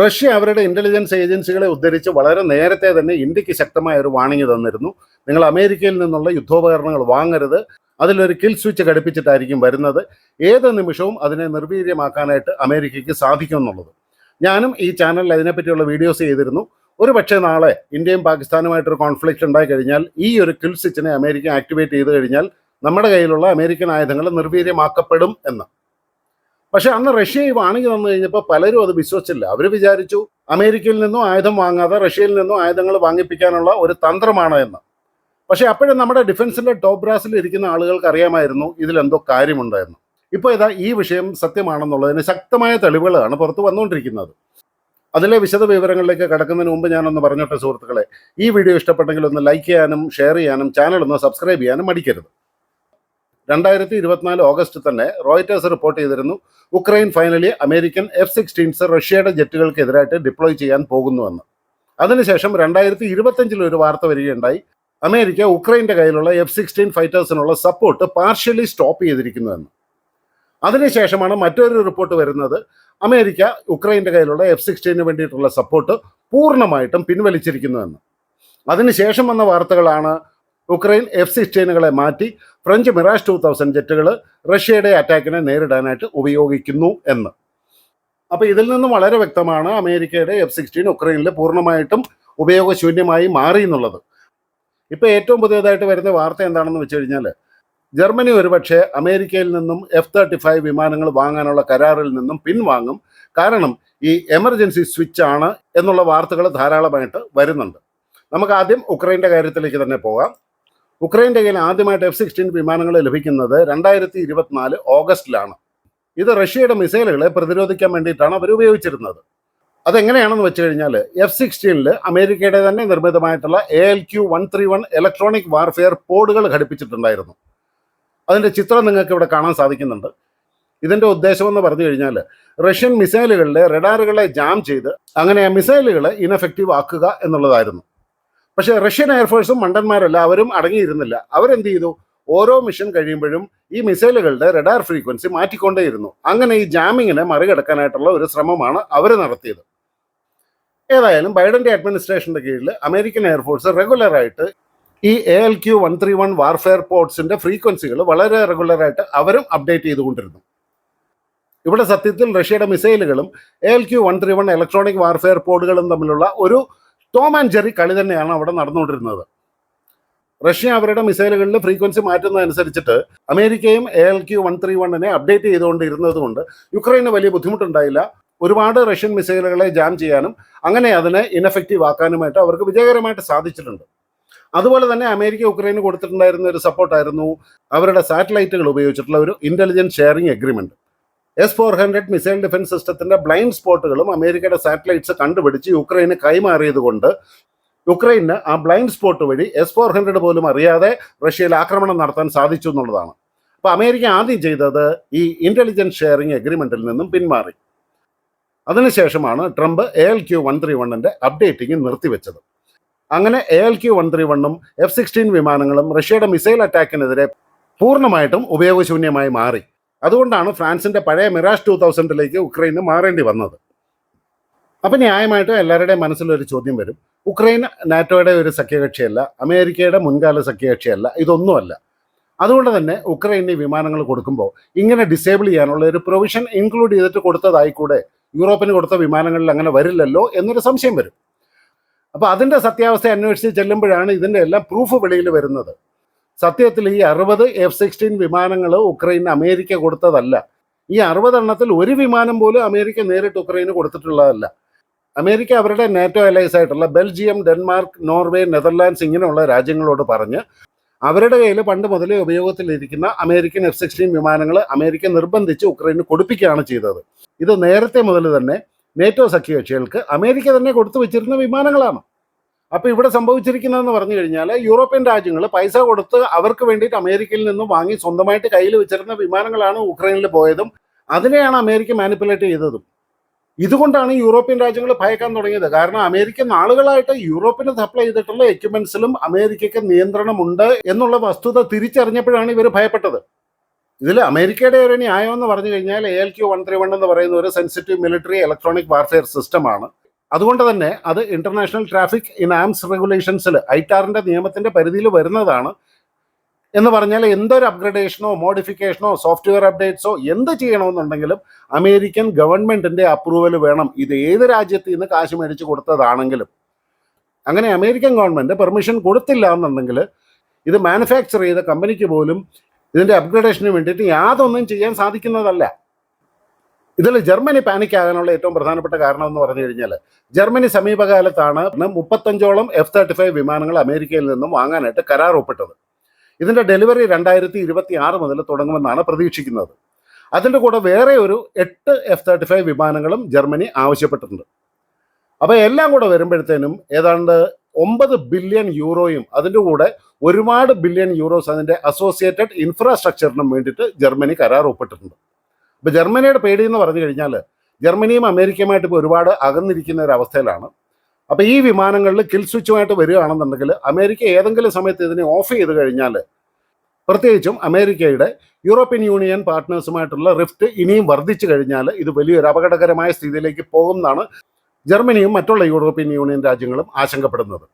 Russia അവരുടെ intelligence ഏജൻസികളെ ഉദ്ധരിച്ച് വളരെ നേരത്തെ തന്നെ ഇന്ത്യയ്ക്ക് ശക്തമായ ഒരു വാണിംഗ് തന്നിരുന്നു. നിങ്ങൾ അമേരിക്കയിൽ നിന്നുള്ള യുദ്ധോപകരണങ്ങൾ വാങ്ങരുത്. അതിലൊരു കിൽ സ്വിച്ച് ഘടിപ്പിച്ചിട്ടായിരിക്കും വരുന്നത്. ഏത് നിമിഷവും അതിനെ നിർവീര്യമാക്കാനായിട്ട് അമേരിക്കയ്ക്ക് സാധിക്കും എന്നുള്ളത് ഞാനും ഈ ചാനലിൽ അതിനെപ്പറ്റിയുള്ള വീഡിയോസ് ചെയ്തിരുന്നു. ഒരു പക്ഷേ നാളെ ഇന്ത്യയും പാകിസ്ഥാനുമായിട്ടൊരു കോൺഫ്ലിക്റ്റ് ഉണ്ടായി കഴിഞ്ഞാൽ ഈ ഒരു കിൽ സ്വിച്ചിനെ അമേരിക്ക ആക്ടിവേറ്റ് ചെയ്ത് കഴിഞ്ഞാൽ നമ്മുടെ കയ്യിലുള്ള അമേരിക്കൻ ആയുധങ്ങൾ നിർവീര്യമാക്കപ്പെടും എന്ന്. പക്ഷെ അന്ന് റഷ്യ ഈ വാണിംഗ് വന്നു കഴിഞ്ഞപ്പോൾ പലരും അത് വിശ്വസിച്ചില്ല. അവർ വിചാരിച്ചു അമേരിക്കയിൽ നിന്നും ആയുധം വാങ്ങാതെ റഷ്യയിൽ നിന്നും ആയുധങ്ങൾ വാങ്ങിപ്പിക്കാനുള്ള ഒരു തന്ത്രമാണ് എന്ന്. പക്ഷെ അപ്പോഴും നമ്മുടെ ഡിഫൻസിന്റെ ടോപ്പ് ബ്രാസിൽ ഇരിക്കുന്ന ആളുകൾക്ക് അറിയാമായിരുന്നു ഇതിലെന്തോ കാര്യമുണ്ടായിരുന്നു ഇപ്പോൾ ഇതാ ഈ വിഷയം സത്യമാണെന്നുള്ളതിന് ശക്തമായ തെളിവുകളാണ് പുറത്തു വന്നുകൊണ്ടിരിക്കുന്നത്. അതിലെ വിശദ വിവരങ്ങളിലേക്ക് കടക്കുന്നതിന് മുമ്പ് ഞാനൊന്ന് പറഞ്ഞോട്ടെ സുഹൃത്തുക്കളെ. ഈ വീഡിയോ ഇഷ്ടപ്പെട്ടെങ്കിൽ ഒന്ന് ലൈക്ക് ചെയ്യാനും ഷെയർ ചെയ്യാനും ചാനൽ ഒന്ന് സബ്സ്ക്രൈബ് ചെയ്യാനും മടിക്കരുത്. രണ്ടായിരത്തി ഇരുപത്തിനാല് ഓഗസ്റ്റ് തന്നെ റോയിറ്റേഴ്സ് റിപ്പോർട്ട് ചെയ്തിരുന്നു. Ukraine finally American F sixteens റഷ്യയുടെ ജെറ്റുകൾക്കെതിരായിട്ട് ഡിപ്ലോയ് ചെയ്യാൻ പോകുന്നുവെന്ന്. അതിനുശേഷം രണ്ടായിരത്തി ഇരുപത്തഞ്ചിൽ ഒരു വാർത്ത വരികയുണ്ടായി. അമേരിക്ക ഉക്രൈന്റെ കയ്യിലുള്ള എഫ് സിക്സ്റ്റീൻ ഫൈറ്റേഴ്സിനുള്ള സപ്പോർട്ട് പാർഷ്യലി സ്റ്റോപ്പ് ചെയ്തിരിക്കുന്നുവെന്ന്. അതിനുശേഷമാണ് മറ്റൊരു റിപ്പോർട്ട് വരുന്നത്. അമേരിക്ക ഉക്രൈന്റെ കയ്യിലുള്ള എഫ് സിക്സ്റ്റീന് വേണ്ടിയിട്ടുള്ള സപ്പോർട്ട് പൂർണമായിട്ടും പിൻവലിച്ചിരിക്കുന്നുവെന്ന്. അതിനുശേഷം വന്ന വാർത്തകളാണ് ഉക്രൈൻ എഫ് സിക്സ്റ്റീനുകളെ മാറ്റി ഫ്രഞ്ച് മിറാഷ് ടു തൗസൻഡ് ജെറ്റുകൾ റഷ്യയുടെ അറ്റാക്കിനെ നേരിടാനായിട്ട് ഉപയോഗിക്കുന്നു എന്ന്. അപ്പോൾ ഇതിൽ നിന്നും വളരെ വ്യക്തമാണ് അമേരിക്കയുടെ എഫ് സിക്സ്റ്റീൻ ഉക്രൈനിൽ പൂർണമായിട്ടും ഉപയോഗശൂന്യമായി മാറി എന്നുള്ളത്. ഇപ്പോൾ ഏറ്റവും പുതിയതായിട്ട് വരുന്ന വാർത്ത എന്താണെന്ന് വെച്ച് കഴിഞ്ഞാൽ ജർമ്മനി ഒരുപക്ഷെ അമേരിക്കയിൽ നിന്നും എഫ് തേർട്ടി ഫൈവ് വിമാനങ്ങൾ വാങ്ങാനുള്ള കരാറിൽ നിന്നും പിൻവാങ്ങും. കാരണം ഈ എമർജൻസി സ്വിച്ച് ആണ് എന്നുള്ള വാർത്തകൾ ധാരാളമായിട്ട് വരുന്നുണ്ട്. നമുക്ക് ആദ്യം ഉക്രൈന്റെ കാര്യത്തിലേക്ക് തന്നെ പോകാം. ഉക്രൈന്റെ കയ്യിൽ ആദ്യമായിട്ട് എഫ് സിക്സ്റ്റീൻ വിമാനങ്ങൾ ലഭിക്കുന്നത് രണ്ടായിരത്തി ഇരുപത്തിനാല് ഓഗസ്റ്റിലാണ്. ഇത് റഷ്യയുടെ മിസൈലുകളെ പ്രതിരോധിക്കാൻ വേണ്ടിയിട്ടാണ് അവർ ഉപയോഗിച്ചിരുന്നത്. അതെങ്ങനെയാണെന്ന് വെച്ച് കഴിഞ്ഞാൽ എഫ് സിക്സ്റ്റീനിൽ അമേരിക്കയുടെ തന്നെ നിർമ്മിതമായിട്ടുള്ള A L Q one three one electronic warfare പോഡുകൾ ഘടിപ്പിച്ചിട്ടുണ്ടായിരുന്നു. അതിന്റെ ചിത്രം നിങ്ങൾക്ക് ഇവിടെ കാണാൻ സാധിക്കുന്നുണ്ട്. ഇതിന്റെ ഉദ്ദേശമെന്ന് പറഞ്ഞു കഴിഞ്ഞാൽ റഷ്യൻ മിസൈലുകളിലെ റഡാറുകളെ ജാം ചെയ്ത് അങ്ങനെ ആ മിസൈലുകളെ ഇനഫക്റ്റീവ് ആക്കുക എന്നുള്ളതായിരുന്നു. പക്ഷേ റഷ്യൻ എയർഫോഴ്സും മണ്ടന്മാരല്ല അവരും അടങ്ങിയിരുന്നില്ല. അവരെന്ത് ചെയ്തു? ഓരോ മിഷൻ കഴിയുമ്പോഴും ഈ മിസൈലുകളുടെ റഡാർ ഫ്രീക്വൻസി മാറ്റിക്കൊണ്ടേയിരുന്നു. അങ്ങനെ ഈ ജാമിങ്ങിനെ മറികടക്കാനായിട്ടുള്ള ഒരു ശ്രമമാണ് അവർ നടത്തിയത്. ഏതായാലും ബൈഡന്റെ അഡ്മിനിസ്ട്രേഷന്റെ കീഴിൽ അമേരിക്കൻ എയർഫോഴ്സ് റെഗുലറായിട്ട് ഈ A L Q one three one warfare പോർട്സിന്റെ ഫ്രീക്വൻസികൾ വളരെ റെഗുലറായിട്ട് അവരും അപ്ഡേറ്റ് ചെയ്തുകൊണ്ടിരുന്നു. ഇവിടെ സത്യത്തിൽ റഷ്യയുടെ മിസൈലുകളും A L Q one three one electronic warfare പോഡുകളും തമ്മിലുള്ള ഒരു ടോം ആൻഡ് ജെറി കളി തന്നെയാണ് അവിടെ നടന്നുകൊണ്ടിരുന്നത്. റഷ്യ അവരുടെ മിസൈലുകളിൽ ഫ്രീക്വൻസി മാറ്റുന്നതനുസരിച്ചിട്ട് അമേരിക്കയും A L Q one three വണ്ണിനെ update ചെയ്തുകൊണ്ടിരുന്നത് കൊണ്ട് യുക്രൈന് വലിയ ബുദ്ധിമുട്ടുണ്ടായില്ല. ഒരുപാട് റഷ്യൻ മിസൈലുകളെ ജാം ചെയ്യാനും അങ്ങനെ അതിനെ ഇനഫക്റ്റീവ് ആക്കാനുമായിട്ട് അവർക്ക് വിജയകരമായിട്ട് സാധിച്ചിട്ടുണ്ട്. അതുപോലെ തന്നെ അമേരിക്ക ഉക്രൈന് കൊടുത്തിട്ടുണ്ടായിരുന്ന ഒരു സപ്പോർട്ടായിരുന്നു അവരുടെ സാറ്റലൈറ്റുകൾ ഉപയോഗിച്ചിട്ടുള്ള ഒരു intelligence sharing agreement S four hundred missile defence സിസ്റ്റത്തിന്റെ ബ്ലൈൻഡ് സ്പോട്ടുകളും അമേരിക്കയുടെ സാറ്റലൈറ്റ്സ് കണ്ടുപിടിച്ച് യുക്രൈന് കൈമാറിയത് കൊണ്ട് യുക്രൈന് ആ ബ്ലൈൻഡ് സ്പോട്ട് വഴി എസ് ഫോർ ഹൺഡ്രഡ് പോലും അറിയാതെ റഷ്യയിൽ ആക്രമണം നടത്താൻ സാധിച്ചു എന്നുള്ളതാണ്. അപ്പോൾ അമേരിക്ക ആദ്യം ചെയ്തത് ഈ ഇന്റലിജൻസ് ഷെയറിംഗ് എഗ്രിമെന്റിൽ നിന്നും പിന്മാറി. അതിനുശേഷമാണ് Trump A L Q one three വണ്ണിന്റെ അപ്ഡേറ്റിംഗ് നിർത്തിവെച്ചത്. അങ്ങനെ A L Q one three വണ്ണും എഫ് സിക്സ്റ്റീൻ വിമാനങ്ങളും റഷ്യയുടെ മിസൈൽ അറ്റാക്കിനെതിരെ പൂർണമായിട്ടും ഉപയോഗശൂന്യമായി മാറി. അതുകൊണ്ടാണ് ഫ്രാൻസിന്റെ പഴയ മിറാഷ് ടു തൗസൻഡിലേക്ക് ഉക്രൈന് മാറേണ്ടി വന്നത്. അപ്പം ന്യായമായിട്ടും എല്ലാവരുടെയും മനസ്സിലൊരു ചോദ്യം വരും. ഉക്രൈൻ നാറ്റോയുടെ ഒരു സഖ്യകക്ഷിയല്ല അമേരിക്കയുടെ മുൻകാല സഖ്യകക്ഷിയല്ല ഇതൊന്നുമല്ല. അതുകൊണ്ട് തന്നെ ഉക്രൈന് വിമാനങ്ങൾ കൊടുക്കുമ്പോൾ ഇങ്ങനെ ഡിസേബിൾ ചെയ്യാനുള്ള ഒരു പ്രൊവിഷൻ ഇൻക്ലൂഡ് ചെയ്തിട്ട് കൊടുത്തതായി കൂടെ യൂറോപ്പിന് കൊടുത്ത വിമാനങ്ങളിൽ അങ്ങനെ വരില്ലല്ലോ എന്നൊരു സംശയം വരും. അപ്പോൾ അതിന്റെ സത്യാവസ്ഥ അന്വേഷിച്ച് ചെല്ലുമ്പോഴാണ് ഇതിന്റെ എല്ലാം പ്രൂഫ് വെളിയിൽ വരുന്നത്. സത്യത്തിൽ ഈ അറുപത് എഫ് സിക്സ്റ്റീൻ വിമാനങ്ങൾ ഉക്രൈന് അമേരിക്ക കൊടുത്തതല്ല. ഈ അറുപതെണ്ണത്തിൽ ഒരു വിമാനം പോലും അമേരിക്ക നേരിട്ട് ഉക്രൈന് കൊടുത്തിട്ടുള്ളതല്ല. അമേരിക്ക അവരുടെ നാറ്റോ അലൈസ് ആയിട്ടുള്ള ബെൽജിയം ഡെൻമാർക്ക് നോർവേ നെതർലാൻഡ്സ് ഇങ്ങനെയുള്ള രാജ്യങ്ങളോട് പറഞ്ഞ് അവരുടെ കയ്യിൽ പണ്ട് മുതലേ ഉപയോഗത്തിലിരിക്കുന്ന അമേരിക്കൻ എഫ് സിക്സ്റ്റീൻ വിമാനങ്ങൾ അമേരിക്ക നിർബന്ധിച്ച് ഉക്രൈന് കൊടുപ്പിക്കുകയാണ് ചെയ്തത്. ഇത് നേരത്തെ മുതൽ തന്നെ നേറ്റോ സഖ്യകക്ഷികൾക്ക് അമേരിക്ക തന്നെ കൊടുത്തു വെച്ചിരുന്ന വിമാനങ്ങളാണ്. അപ്പോൾ ഇവിടെ സംഭവിച്ചിരിക്കുന്നതെന്ന് പറഞ്ഞു കഴിഞ്ഞാൽ യൂറോപ്യൻ രാജ്യങ്ങൾ പൈസ കൊടുത്ത് അവർക്ക് വേണ്ടിയിട്ട് അമേരിക്കയിൽ നിന്നും വാങ്ങി സ്വന്തമായിട്ട് കയ്യിൽ വെച്ചിരുന്ന വിമാനങ്ങളാണ് ഉക്രൈനിൽ പോയതും അതിനെയാണ് അമേരിക്ക മാനിപ്പുലേറ്റ് ചെയ്തതും. ഇതുകൊണ്ടാണ് യൂറോപ്യൻ രാജ്യങ്ങൾ ഭയക്കാൻ തുടങ്ങിയത്. കാരണം അമേരിക്ക നാളുകളായിട്ട് യൂറോപ്പിന് സപ്ലൈ ചെയ്തിട്ടുള്ള എക്യുപ്മെന്റ്സിലും അമേരിക്കയ്ക്ക് നിയന്ത്രണമുണ്ട് എന്നുള്ള വസ്തുത തിരിച്ചറിഞ്ഞപ്പോഴാണ് ഇവർ ഭയപ്പെട്ടത്. ഇതിൽ അമേരിക്കയുടെ ഒരു ന്യായം എന്ന് പറഞ്ഞു കഴിഞ്ഞാൽ A L Q one three one എന്ന് പറയുന്ന ഒരു സെൻസിറ്റീവ് മിലിറ്ററി ഇലക്ട്രോണിക് വാർഫെയർ സിസ്റ്റമാണ് അതുകൊണ്ട് തന്നെ അത് ഇന്റർനാഷണൽ ട്രാഫിക് ഇൻ ആംസ് റെഗുലേഷൻസിൽ ഐറ്റാറിന്റെ നിയമത്തിന്റെ പരിധിയിൽ വരുന്നതാണ് എന്ന് പറഞ്ഞാൽ എന്തൊരു അപ്ഗ്രഡേഷനോ മോഡിഫിക്കേഷനോ സോഫ്റ്റ്വെയർ അപ്ഡേറ്റ്സോ എന്ത് ചെയ്യണമെന്നുണ്ടെങ്കിലും അമേരിക്കൻ ഗവൺമെന്റിന്റെ അപ്രൂവൽ വേണം. ഇത് ഏത് രാജ്യത്ത് നിന്ന് കാശ് മേടിച്ച് കൊടുത്തതാണെങ്കിലും. അങ്ങനെ അമേരിക്കൻ ഗവൺമെന്റ് പെർമിഷൻ കൊടുത്തില്ല എന്നുണ്ടെങ്കിൽ ഇത് മാനുഫാക്ചർ ചെയ്ത കമ്പനിക്ക് പോലും ഇതിന്റെ അപ്ഗ്രഡേഷന് വേണ്ടിയിട്ട് യാതൊന്നും ചെയ്യാൻ സാധിക്കുന്നതല്ല. ഇതിൽ ജർമ്മനി പാനിക് ആകാനുള്ള ഏറ്റവും പ്രധാനപ്പെട്ട കാരണം എന്ന് പറഞ്ഞു കഴിഞ്ഞാൽ ജർമ്മനി സമീപകാലത്താണ് മുപ്പത്തഞ്ചോളം എഫ് തേർട്ടി ഫൈവ് വിമാനങ്ങൾ അമേരിക്കയിൽ നിന്നും വാങ്ങാനായിട്ട് കരാർ ഒപ്പിട്ടത്. ഇതിന്റെ ഡെലിവറി രണ്ടായിരത്തി ഇരുപത്തി ആറ് മുതൽ തുടങ്ങുമെന്നാണ് പ്രതീക്ഷിക്കുന്നത്. അതിന്റെ കൂടെ വേറെ ഒരു എട്ട് എഫ് തേർട്ടി ഫൈവ് വിമാനങ്ങളും ജർമ്മനി ആവശ്യപ്പെട്ടിട്ടുണ്ട്. അപ്പോൾ എല്ലാം കൂടെ വരുമ്പോഴത്തേനും ഏതാണ്ട് ഒമ്പത് ബില്യൺ യൂറോയും അതിന്റെ കൂടെ ഒരുപാട് ബില്യൺ യൂറോസ് അതിന്റെ അസോസിയേറ്റഡ് ഇൻഫ്രാസ്ട്രക്ചറിനും വേണ്ടിയിട്ട് ജർമ്മനി കരാർ ഒപ്പിട്ടിട്ടുണ്ട്. അപ്പോൾ ജർമ്മനിയുടെ പേടി എന്ന് പറഞ്ഞു കഴിഞ്ഞാൽ ജർമ്മനിയും അമേരിക്കയുമായിട്ട് ഇപ്പോൾ ഒരുപാട് അകന്നിരിക്കുന്ന ഒരു അവസ്ഥയിലാണ്. അപ്പോൾ ഈ വിമാനങ്ങളിൽ കിൽ സ്വിച്ചുമായിട്ട് വരികയാണെന്നുണ്ടെങ്കിൽ അമേരിക്ക ഏതെങ്കിലും സമയത്ത് ഇതിനെ ഓഫ് ചെയ്ത് കഴിഞ്ഞാൽ പ്രത്യേകിച്ചും അമേരിക്കയുടെ യൂറോപ്യൻ യൂണിയൻ പാർട്ട്നേഴ്സുമായിട്ടുള്ള റിഫ്റ്റ് ഇനിയും വർദ്ധിച്ചു കഴിഞ്ഞാൽ ഇത് വലിയൊരു അപകടകരമായ സ്ഥിതിയിലേക്ക് പോകുമെന്നാണ് ജർമ്മനിയും മറ്റുള്ള യൂറോപ്യൻ യൂണിയൻ രാജ്യങ്ങളും ആശങ്കപ്പെടുന്നത്.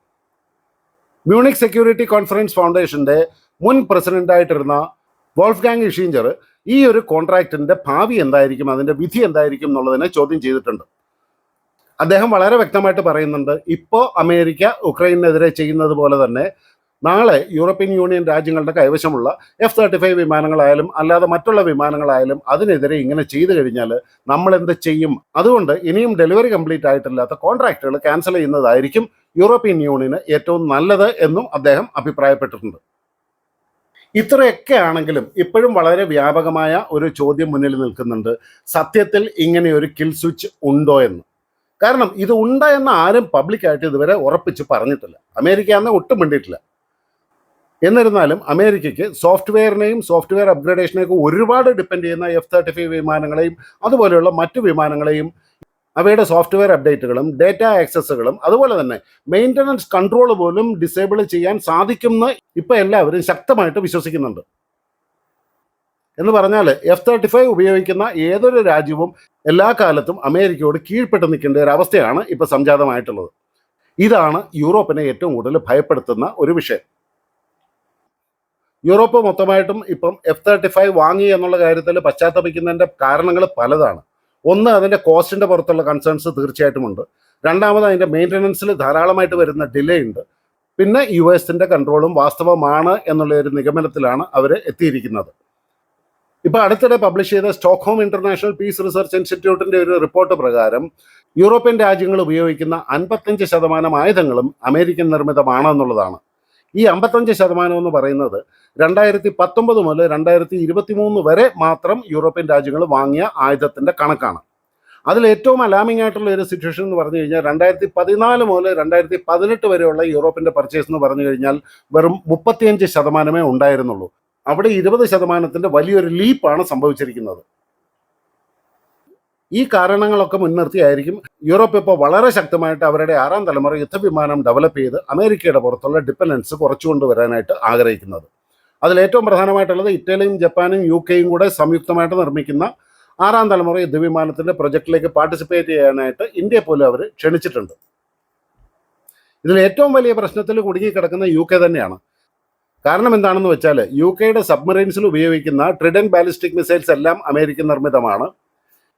മ്യൂണിക് സെക്യൂരിറ്റി കോൺഫറൻസ് ഫൗണ്ടേഷന്റെ മുൻ പ്രസിഡന്റായിട്ടിരുന്ന വോൾഫ് ഗാങ് ഇഷീഞ്ചർ ഈ ഒരു കോൺട്രാക്റ്റിന്റെ ഭാവി എന്തായിരിക്കും അതിന്റെ വിധി എന്തായിരിക്കും എന്നുള്ളതിനെ ചോദ്യം ചെയ്തിട്ടുണ്ട്. അദ്ദേഹം വളരെ വ്യക്തമായിട്ട് പറയുന്നുണ്ട് ഇപ്പോൾ അമേരിക്ക ഉക്രൈനെതിരെ ചെയ്യുന്നത് പോലെ തന്നെ നാളെ യൂറോപ്യൻ യൂണിയൻ രാജ്യങ്ങളുടെ കൈവശമുള്ള എഫ് തേർട്ടി ഫൈവ് വിമാനങ്ങളായാലും അല്ലാതെ മറ്റുള്ള വിമാനങ്ങളായാലും അതിനെതിരെ ഇങ്ങനെ ചെയ്തു കഴിഞ്ഞാൽ നമ്മൾ എന്ത് ചെയ്യും? അതുകൊണ്ട് ഇനിയും ഡെലിവറി കംപ്ലീറ്റ് ആയിട്ടില്ലാത്ത കോൺട്രാക്റ്റുകൾ ക്യാൻസൽ ചെയ്യുന്നതായിരിക്കും യൂറോപ്യൻ യൂണിയന് ഏറ്റവും നല്ലത് എന്നും അദ്ദേഹം അഭിപ്രായപ്പെട്ടിട്ടുണ്ട്. ഇത്രയൊക്കെ ആണെങ്കിലും ഇപ്പോഴും വളരെ വ്യാപകമായ ഒരു ചോദ്യം മുന്നിൽ നിൽക്കുന്നുണ്ട്. സത്യത്തിൽ ഇങ്ങനെ ഒരു കിൽ സ്വിച്ച് ഉണ്ടോ എന്ന്. കാരണം ഇത് ഉണ്ട് എന്ന് ആരും പബ്ലിക്കായിട്ട് ഇതുവരെ ഉറപ്പിച്ച് പറഞ്ഞിട്ടില്ല. അമേരിക്ക അന്ന് ഒട്ടും മിണ്ടിയിട്ടില്ല. എന്നിരുന്നാലും അമേരിക്കയ്ക്ക് സോഫ്റ്റ്വെയറിനെയും സോഫ്റ്റ്വെയർ അപ്ഗ്രഡേഷനെയൊക്കെ ഒരുപാട് ഡിപ്പെൻഡ് ചെയ്യുന്ന എഫ് തേർട്ടി ഫൈവ് വിമാനങ്ങളെയും അതുപോലെയുള്ള മറ്റു വിമാനങ്ങളെയും അവയുടെ സോഫ്റ്റ്വെയർ അപ്ഡേറ്റുകളും ഡേറ്റ ആക്സസുകളും അതുപോലെ തന്നെ മെയിന്റനൻസ് കൺട്രോൾ പോലും ഡിസേബിൾ ചെയ്യാൻ സാധിക്കുമെന്ന് ഇപ്പം എല്ലാവരും ശക്തമായിട്ട് വിശ്വസിക്കുന്നുണ്ട്. എന്ന് പറഞ്ഞാൽ എഫ് തേർട്ടി ഫൈവ് ഉപയോഗിക്കുന്ന ഏതൊരു രാജ്യവും എല്ലാ കാലത്തും അമേരിക്കയോട് കീഴ്പ്പെട്ട് നിൽക്കേണ്ട ഒരു അവസ്ഥയാണ് ഇപ്പം സംജാതമായിട്ടുള്ളത്. ഇതാണ് യൂറോപ്പിനെ ഏറ്റവും കൂടുതൽ ഭയപ്പെടുത്തുന്ന ഒരു വിഷയം. യൂറോപ്പ് മൊത്തമായിട്ടും ഇപ്പം എഫ് തേർട്ടി ഫൈവ് വാങ്ങി എന്നുള്ള കാര്യത്തിൽ പശ്ചാത്തപിക്കുന്നതിന്റെ കാരണങ്ങൾ പലതാണ്. ഒന്ന് അതിന്റെ കോസ്റ്റിന്റെ പുറത്തുള്ള കൺസേൺസ് തീർച്ചയായിട്ടും ഉണ്ട്. രണ്ടാമത് അതിന്റെ മെയിന്റനൻസിൽ ധാരാളമായിട്ട് വരുന്ന ഡിലേ ഉണ്ട്. പിന്നെ യു എസിന്റെ കൺട്രോളും വാസ്തവമാണ് എന്നുള്ള ഒരു നിഗമനത്തിലാണ് അവർ എത്തിയിരിക്കുന്നത്. ഇപ്പോൾ അടുത്തിടെ പബ്ലിഷ് ചെയ്ത സ്റ്റോക്ക്ഹോം ഇന്റർനാഷണൽ പീസ് റിസർച്ച് ഇൻസ്റ്റിറ്റ്യൂട്ടിന്റെ ഒരു റിപ്പോർട്ട് പ്രകാരം യൂറോപ്യൻ രാജ്യങ്ങൾ ഉപയോഗിക്കുന്ന അൻപത്തഞ്ച് ശതമാനം ആയുധങ്ങളും അമേരിക്കൻ നിർമ്മിതമാണെന്നുള്ളതാണ്. ഈ അമ്പത്തഞ്ച് ശതമാനം എന്ന് പറയുന്നത് രണ്ടായിരത്തി പത്തൊമ്പത് മുതൽ രണ്ടായിരത്തി ഇരുപത്തി മൂന്ന് വരെ മാത്രം യൂറോപ്യൻ രാജ്യങ്ങൾ വാങ്ങിയ ആയുധത്തിന്റെ കണക്കാണ്. അതിൽ ഏറ്റവും അലാമിംഗ് ആയിട്ടുള്ള ഒരു സിറ്റുവേഷൻ എന്ന് പറഞ്ഞു കഴിഞ്ഞാൽ രണ്ടായിരത്തി പതിനാല് മുതൽ രണ്ടായിരത്തി പതിനെട്ട് വരെയുള്ള യൂറോപ്പിന്റെ പർച്ചേസ് എന്ന് പറഞ്ഞു കഴിഞ്ഞാൽ വെറും മുപ്പത്തിയഞ്ച് ശതമാനമേ ഉണ്ടായിരുന്നുള്ളൂ. അവിടെ ഇരുപത് ശതമാനത്തിന്റെ വലിയൊരു ലീപ്പാണ് സംഭവിച്ചിരിക്കുന്നത്. ഈ കാരണങ്ങളൊക്കെ മുൻനിർത്തിയായിരിക്കും യൂറോപ്പ് ഇപ്പോൾ വളരെ ശക്തമായിട്ട് അവരുടെ ആറാം തലമുറ യുദ്ധവിമാനം ഡെവലപ്പ് ചെയ്ത് അമേരിക്കയുടെ പുറത്തുള്ള ഡിപ്പെൻഡൻസ് കുറച്ചുകൊണ്ട് വരാനായിട്ട് ആഗ്രഹിക്കുന്നത്. അതിൽ ഏറ്റവും പ്രധാനമായിട്ടുള്ളത് ഇറ്റലിയും ജപ്പാനും യു കെയും കൂടെ സംയുക്തമായിട്ട് നിർമ്മിക്കുന്ന ആറാം തലമുറ യുദ്ധവിമാനത്തിന്റെ പ്രൊജക്റ്റിലേക്ക് പാർട്ടിസിപ്പേറ്റ് ചെയ്യാനായിട്ട് ഇന്ത്യയെ പോലും അവർ ക്ഷണിച്ചിട്ടുണ്ട്. ഇതിൽ ഏറ്റവും വലിയ പ്രശ്നത്തിൽ കുടുങ്ങിക്കിടക്കുന്ന യു കെ തന്നെയാണ്. കാരണം എന്താണെന്ന് വെച്ചാൽ യു കെയുടെ സബ്മറൈൻസിൽ ഉപയോഗിക്കുന്ന ട്രിഡൻ ബാലിസ്റ്റിക് മിസൈൽസ് എല്ലാം അമേരിക്കൻ നിർമ്മിതമാണ്.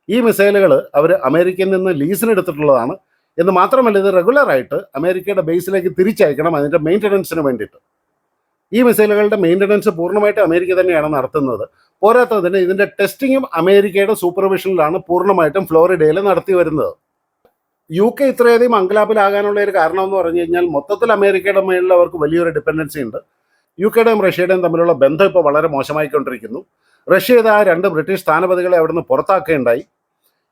ഈ മിസൈലുകൾ അവർ അമേരിക്കയിൽ നിന്ന് ലീസിനെടുത്തിട്ടുള്ളതാണ് എന്ന് മാത്രമല്ല ഇത് റെഗുലറായിട്ട് അമേരിക്കയുടെ ബേസിലേക്ക് തിരിച്ചയക്കണം അതിന്റെ മെയിന്റനൻസിന് വേണ്ടിയിട്ട്. ഈ മിസൈലുകളുടെ മെയിന്റനൻസ് പൂർണമായിട്ട് അമേരിക്ക തന്നെയാണ് നടത്തുന്നത്. പോരാത്തതിന് ഇതിന്റെ ടെസ്റ്റിങ്ങും അമേരിക്കയുടെ സൂപ്പർവിഷനിലാണ് പൂർണമായിട്ടും ഫ്ലോറിഡയിൽ നടത്തി വരുന്നത്. യു കെ ഇത്രയധികം അങ്കലാപ്പിലാകാനുള്ള ഒരു കാരണം എന്ന് പറഞ്ഞു കഴിഞ്ഞാൽ മൊത്തത്തിൽ അമേരിക്കയുടെ മേളിൽ അവർക്ക് വലിയൊരു ഡിപ്പെൻഡൻസി ഉണ്ട്. യു കെയുടെയും റഷ്യയുടെയും തമ്മിലുള്ള ബന്ധം ഇപ്പോൾ വളരെ മോശമായിക്കൊണ്ടിരിക്കുന്നു. റഷ്യയുടെ ആ രണ്ട് ബ്രിട്ടീഷ് സ്ഥാനപതികളെ അവിടുന്ന് പുറത്താക്കുകയുണ്ടായി.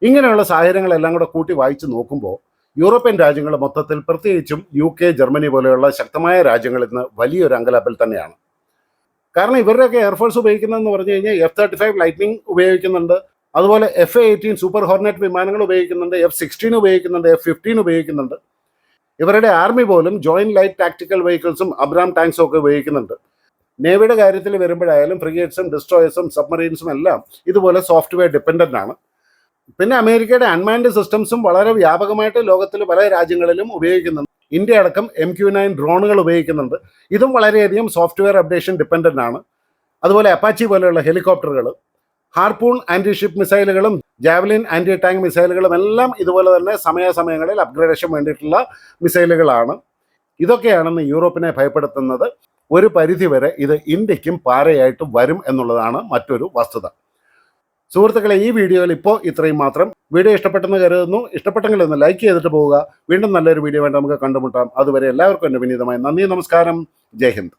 ഇങ്ങനെയുള്ള സാഹചര്യങ്ങളെല്ലാം കൂടെ കൂട്ടി വായിച്ചു നോക്കുമ്പോൾ യൂറോപ്യൻ രാജ്യങ്ങൾ മൊത്തത്തിൽ പ്രത്യേകിച്ചും യു കെ ജർമ്മനി പോലെയുള്ള ശക്തമായ രാജ്യങ്ങൾ ഇന്ന് വലിയൊരു അങ്കലാപ്പിൽ തന്നെയാണ്. കാരണം ഇവരുടെയൊക്കെ എയർഫോഴ്സ് ഉപയോഗിക്കുന്നതെന്ന് പറഞ്ഞു കഴിഞ്ഞാൽ എഫ് തേർട്ടി ഫൈവ് ലൈറ്റ്നിങ് ഉപയോഗിക്കുന്നുണ്ട്. അതുപോലെ F A eighteen super hornet വിമാനങ്ങൾ ഉപയോഗിക്കുന്നുണ്ട്. എഫ് സിക്സ്റ്റീൻ ഉപയോഗിക്കുന്നുണ്ട്. എഫ് ഫിഫ്റ്റീൻ ഉപയോഗിക്കുന്നുണ്ട്. ഇവരുടെ ആർമി പോലും ജോയിന്റ് ലൈറ്റ് ടാക്ടിക്കൽ വെഹിക്കിൾസും അബ്രാം ടാങ്ക്സും ഒക്കെ ഉപയോഗിക്കുന്നുണ്ട്. നേവിയുടെ കാര്യത്തിൽ വരുമ്പോഴായാലും ഫ്രിഗേറ്റ്സും ഡിസ്ട്രോയേഴ്സും സബ്മറീൻസും എല്ലാം ഇതുപോലെ സോഫ്റ്റ്വെയർ ഡിപ്പെൻഡന്റ് ആണ്. പിന്നെ അമേരിക്കയുടെ അൺമാൻഡ് സിസ്റ്റംസും വളരെ വ്യാപകമായിട്ട് ലോകത്തിൽ പല രാജ്യങ്ങളിലും ഉപയോഗിക്കുന്നുണ്ട്. ഇന്ത്യ അടക്കം എം ക്യു നയൻ ഡ്രോണുകൾ ഉപയോഗിക്കുന്നുണ്ട്. ഇതും വളരെയധികം സോഫ്റ്റ്വെയർ അപ്ഡേഷൻ ഡിപ്പെൻഡന്റ് ആണ്. അതുപോലെ അപ്പാച്ചി പോലെയുള്ള ഹെലികോപ്റ്ററുകൾ ഹാർപൂൺ ആന്റി ഷിപ്പ് മിസൈലുകളും ജാവലിൻ ആന്റി ടാങ്ക് മിസൈലുകളും എല്ലാം ഇതുപോലെ തന്നെ സമയാസമയങ്ങളിൽ അപ്ഗ്രേഡേഷൻ വേണ്ടിയിട്ടുള്ള മിസൈലുകളാണ്. ഇതൊക്കെയാണെന്ന് യൂറോപ്പിനെ ഭയപ്പെടുത്തുന്നത്. ഒരു പരിധിവരെ ഇത് ഇന്ത്യക്കും പാരയായിട്ട് വരും എന്നുള്ളതാണ് മറ്റൊരു വസ്തുത. സുഹൃത്തുക്കളെ ഈ വീഡിയോയിൽ ഇപ്പോൾ ഇത്രയും മാത്രം. വീഡിയോ ഇഷ്ടപ്പെട്ടെന്ന് കരുതുന്നു. ഇഷ്ടപ്പെട്ടെങ്കിൽ ഒന്ന് ലൈക്ക് ചെയ്തിട്ട് പോവുക. വീണ്ടും നല്ലൊരു വീഡിയോ വേണ്ടി നമുക്ക് കണ്ടുമുട്ടാം. അതുവരെ എല്ലാവർക്കും എന്റെ വിനീതമായി നന്ദി നമസ്കാരം. ജയ് ഹിന്ദ്.